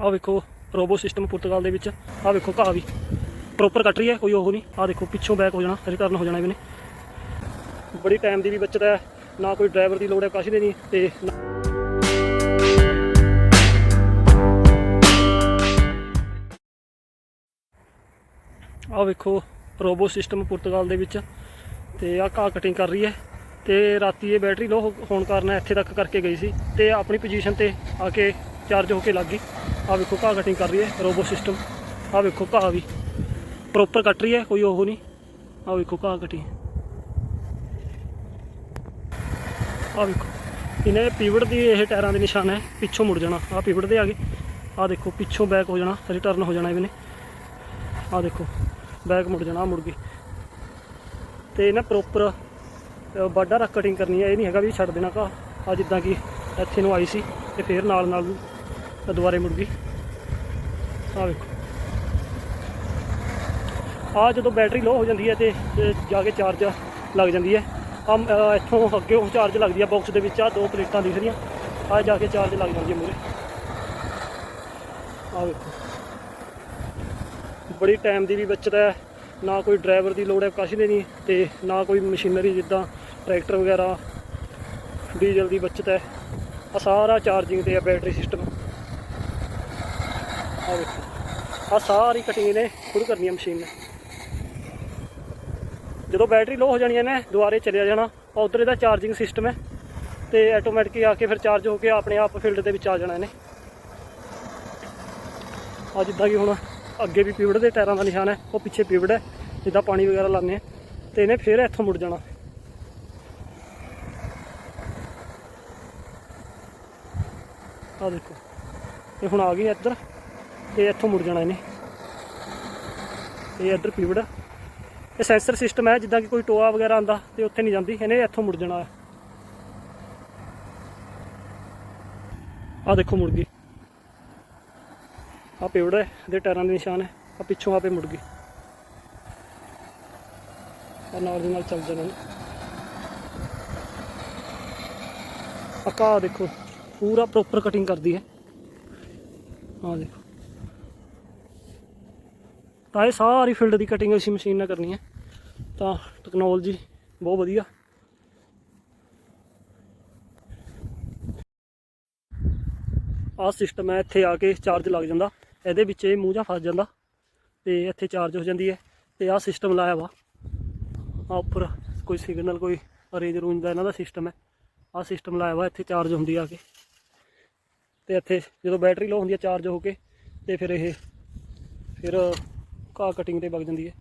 ਆਹ ਵੇਖੋ robo system ਪੁਰਤਗਾਲ ਦੇ ਵਿੱਚ ਆਹ ਵੇਖੋ ਘਾਹ ਵੀ। ਪ੍ਰੋਪਰ ਕੱਟ ਰਹੀ ਹੈ, ਕੋਈ ਉਹ ਨਹੀਂ। ਆਹ ਦੇਖੋ, ਪਿੱਛੋਂ ਬੈਕ ਹੋ ਜਾਣਾ, ਰਿਟਰਨ ਹੋ ਜਾਣਾ ਇਹਨੇ। ਬੜੀ ਟਾਈਮ ਦੀ ਵੀ ਬਚਤ ਹੈ, ਨਾ ਕੋਈ ਡਰਾਈਵਰ ਦੀ ਲੋੜ ਹੈ ਕਾਸ਼ ਦੇ ਨਹੀਂ, ਤੇ ਨਾ- ਆਹ ਵੇਖੋ, ਰੋਬੋ ਸਿਸਟਮ ਪੁਰਤਗਾਲ ਦੇ ਵਿੱਚ, ਤੇ ਆਹ ਘਾਹ ਕਟਿੰਗ ਕਰ ਰਹੀ ਹੈ, ਤੇ ਰਾਤੀ ਇਹ ਬੈਟਰੀ ਲੋ ਹੋਣ ਕਾਰਨ ਇੱਥੇ ਤੱਕ ਕਰਕੇ ਗਈ ਸੀ, ਤੇ ਆਪਣੀ ਪੋਜੀਸ਼ਨ ਤੇ ਆ ਕੇ ਚਾਰਜ ਹੋ ਕੇ ਲੱਗ ਗਈ। ਆਹ ਵੇਖੋ ਘਾਹ ਕਟਿੰਗ ਕਰ ਰਹੀ ਹੈ ਰੋਬੋ ਸਿਸਟਮ ਆਹ ਵੇਖੋ ਘਾਹ ਵੀ। ਪ੍ਰੋਪਰ ਕੱਟ ਰਹੀ ਹੈ, ਕੋਈ ਉਹ ਨਹੀਂ। ਆਹ ਵੇਖੋ ਘਾਹ ਕਟੀ ਆਹ ਵੇਖੋ। ਇਹਨੇ ਪੀਵਟ ਦੀ ਇਹ ਟਾਇਰਾਂ ਦੇ ਨਿਸ਼ਾਨ ਹੈ, ਪਿੱਛੋਂ ਮੁੜ ਜਾਣਾ। ਆਹ ਪੀਵਟ ਦੇ ਆ ਗਏ। ਆਹ ਦੇਖੋ, ਪਿੱਛੋਂ ਬੈਕ ਹੋ ਜਾਣਾ ਰਿਟਰਨ ਹੋ ਜਾਣਾ ਇਹਨੇ। ਆਹ ਦੇਖੋ ਬੈਕ ਮੁੜ ਜਾਣਾ, ਆਹ ਮੁੜ ਗਈ। ਤੇ ਇਹਨਾਂ ਪ੍ਰੋਪਰ ਬਾਡਾ ਰੱਖ ਕਟਿੰਗ ਕਰਨੀ ਹੈ। ਇਹ ਨਹੀਂ ਹੈਗਾ ਵੀ ਛੱਡ ਦੇਣਾ ਘਾ ਆ ਜਿੱਦਾਂ ਕਿ ਇੱਥੇ ਨੂੰ ਆਈ ਸੀ, ਤੇ ਫੇਰ ਨਾਲ ਨਾਲ ਨੂੰ ਦੁਬਾਰੇ ਮੁੜ ਗਈ। ਆਹ ਵੇਖੋ। ਆ ਜਦੋਂ ਬੈਟਰੀ ਲੋ ਹੋ ਜਾਂਦੀ ਹੈ ਤੇ ਜਾ ਕੇ ਚਾਰਜ ਲੱਗ ਜਾਂਦੀ ਹੈ। ਆ ਇੱਥੋਂ ਅੱਗੇ ਉਹ ਚਾਰਜ ਲੱਗਦੀ ਹੈ ਬਾਕਸ ਦੇ ਵਿੱਚ ਆ ਦੋ ਪਲੇਟਾਂ ਦਿਖ ਰਹੀਆਂ। ਆ ਜਾ ਕੇ ਚਾਰਜ ਲੱਗ ਜਾਂਦੀ ਹੈ ਮੂਰੇ ਆ ਵੇਖੋ। ਬੜੀ ਟਾਈਮ ਦੀ ਵੀ ਬਚਤ ਹੈ। ਨਾ ਕੋਈ ਡਰਾਈਵਰ ਦੀ ਲੋੜ ਹੈ, ਕੁਛ ਦੀ ਨਹੀਂ ਤੇ ਨਾ ਕੋਈ ਮਸ਼ੀਨਰੀ ਜਿੱਦਾਂ ਟਰੈਕਟਰ ਵਗੈਰਾ ਡੀਜ਼ਲ ਦੀ ਬਚਤ ਹੈ। ਆ ਸਾਰਾ ਚਾਰਜਿੰਗ ਤੇ ਹੈ ਬੈਟਰੀ ਸਿਸਟਮ ਆ ਦੇਖੋ ਆ ਸਾਰੀ ਕਟਿੰਗ ਨੇ ਖੁਦ ਕਰਨੀ ਹੈ ਮਸ਼ੀਨ ਨੇ। ਜਦੋਂ ਬੈਟਰੀ ਲੋ ਹੋ ਜਾਣੀ ਹੈ ਨਾ ਦੁਬਾਰੇ ਚਲਿਆ ਜਾਣਾ। ਉਧਰ ਇਹਦਾ ਚਾਰਜਿੰਗ ਸਿਸਟਮ ਹੈ। ਤੇ ਆਟੋਮੈਟਿਕ ਆ ਕੇ ਫਿਰ ਚਾਰਜ ਹੋ ਕੇ ਆਪਣੇ ਆਪ ਫੀਲਡ ਦੇ ਵਿੱਚ ਆ ਜਾਣਾ ਇਹਨੇ। ਆ ਜਿੱਦਾਂ ਕਿ ਹੁਣ ਅੱਗੇ ਵੀ ਪੀਵੜ ਦੇ ਟਾਇਰਾਂ ਦਾ ਨਿਸ਼ਾਨ ਹੈ, ਉਹ ਪਿੱਛੇ ਪੀਵੜ ਹੈ, ਜਿੱਦਾਂ ਪਾਣੀ ਵਗੈਰਾ ਲਾਉਂਦੇ ਆ। ਤੇ ਇਹਨੇ ਫਿਰ ਇੱਥੋਂ ਮੁੜ ਜਾਣਾ। ਆ ਦੇਖੋ। ਇਹ ਹੁਣ ਆ ਗਈ ਇੱਧਰ। ਇਹ ਇੱਥੋਂ ਮੁੜ ਜਾਣਾ ਇਹਨੇ। ਇਹ ਇੱਧਰ ਪੀਵੜ ਇਹ ਸੈਂਸਰ ਸਿਸਟਮ ਹੈ ਜਿੱਦਾਂ ਕਿ ਕੋਈ ਟੋਆ ਵਗੈਰਾ ਆਂਦਾ ਤੇ ਉੱਥੇ ਨਹੀਂ ਜਾਂਦੀ। ਇਹਨੇ ਇੱਥੋਂ ਮੁੜ ਜਾਣਾ ਆ। ਦੇਖੋ ਮੁੜ ਗਈ। ਆ ਪੇਵੜ ਹੈ ਦੇ ਟਾਇਰਾਂ ਦੇ ਨਿਸ਼ਾਨ ਹੈ ਆ ਪਿੱਛੋਂ ਆਪੇ ਮੁੜ ਗਈ। ਆ ਨਾਲ ਦੀ ਨਾਲ ਚੱਲ ਜਾਣਾ ਇਹਨੇ। ਆਹ ਦੇਖੋ, ਪੂਰਾ ਪ੍ਰੋਪਰ ਕਟਿੰਗ ਕਰਦੀ ਹੈ। ਆ ਦੇਖੋ। ਤਾਂ ਇਹ ਸਾਰੀ ਫੀਲਡ ਦੀ ਕਟਿੰਗ ਅਸੀਂ ਮਸ਼ੀਨ ਨਾਲ ਕਰਨੀ ਹੈ। ਤਾਂ ਟੈਕਨੋਲੋਜੀ ਬਹੁਤ ਵਧੀਆ। ਆਹ ਸਿਸਟਮ ਹੈ, ਇੱਥੇ ਆ ਕੇ ਚਾਰਜ ਲੱਗ ਜਾਂਦਾ। ਇਹਦੇ ਵਿੱਚ ਇਹ ਮੂੰਹ ਜਾ ਫਸ ਜਾਂਦਾ ਤੇ ਇੱਥੇ ਚਾਰਜ ਹੋ ਜਾਂਦੀ ਹੈ ਤੇ ਆਹ ਸਿਸਟਮ ਲਾਇਆ ਵਾ। ਆ ਉੱਪਰ ਕੋਈ ਸਿਗਨਲ ਕੋਈ ਅਰੇਂਜ ਰੂੰਜ ਦਾ ਇਹਨਾਂ ਦਾ ਸਿਸਟਮ ਹੈ। ਆਹ ਸਿਸਟਮ ਲਾਇਆ ਵਾ, ਇੱਥੇ ਚਾਰਜ ਹੁੰਦੀ ਆ ਕੇ। ਤੇ ਇੱਥੇ ਜਦੋਂ ਬੈਟਰੀ ਲੋ ਹੁੰਦੀ ਹੈ ਚਾਰਜ ਹੋ ਕੇ ਤੇ ਫਿਰ ਇਹ, ਫਿਰ ਘਾਹ ਕਟਿੰਗ ਤੇ ਵਗ ਜਾਂਦੀ ਹੈ।